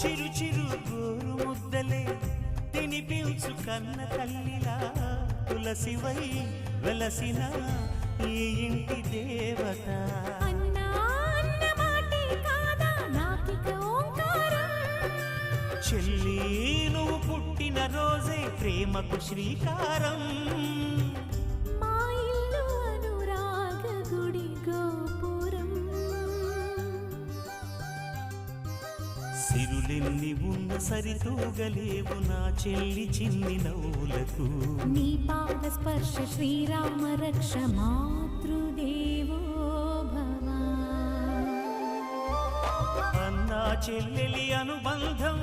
చిరు చిరు గోరు ముద్దలే తినిపించు కన్న తల్లిలా తులసివై వెలసిన ఈ ఇంటి దేవత. చెల్లి నువ్వు పుట్టిన రోజే ప్రేమకు శ్రీకారం. సిరులెన్ని ఉన్న సరితూగలేవు నా చెల్లి చిన్ని నవ్వులకు. నీ పాద స్పర్శ శ్రీరామ రక్ష మాతృదేవో భవ. అన్నా చెల్లెలి అనుబంధం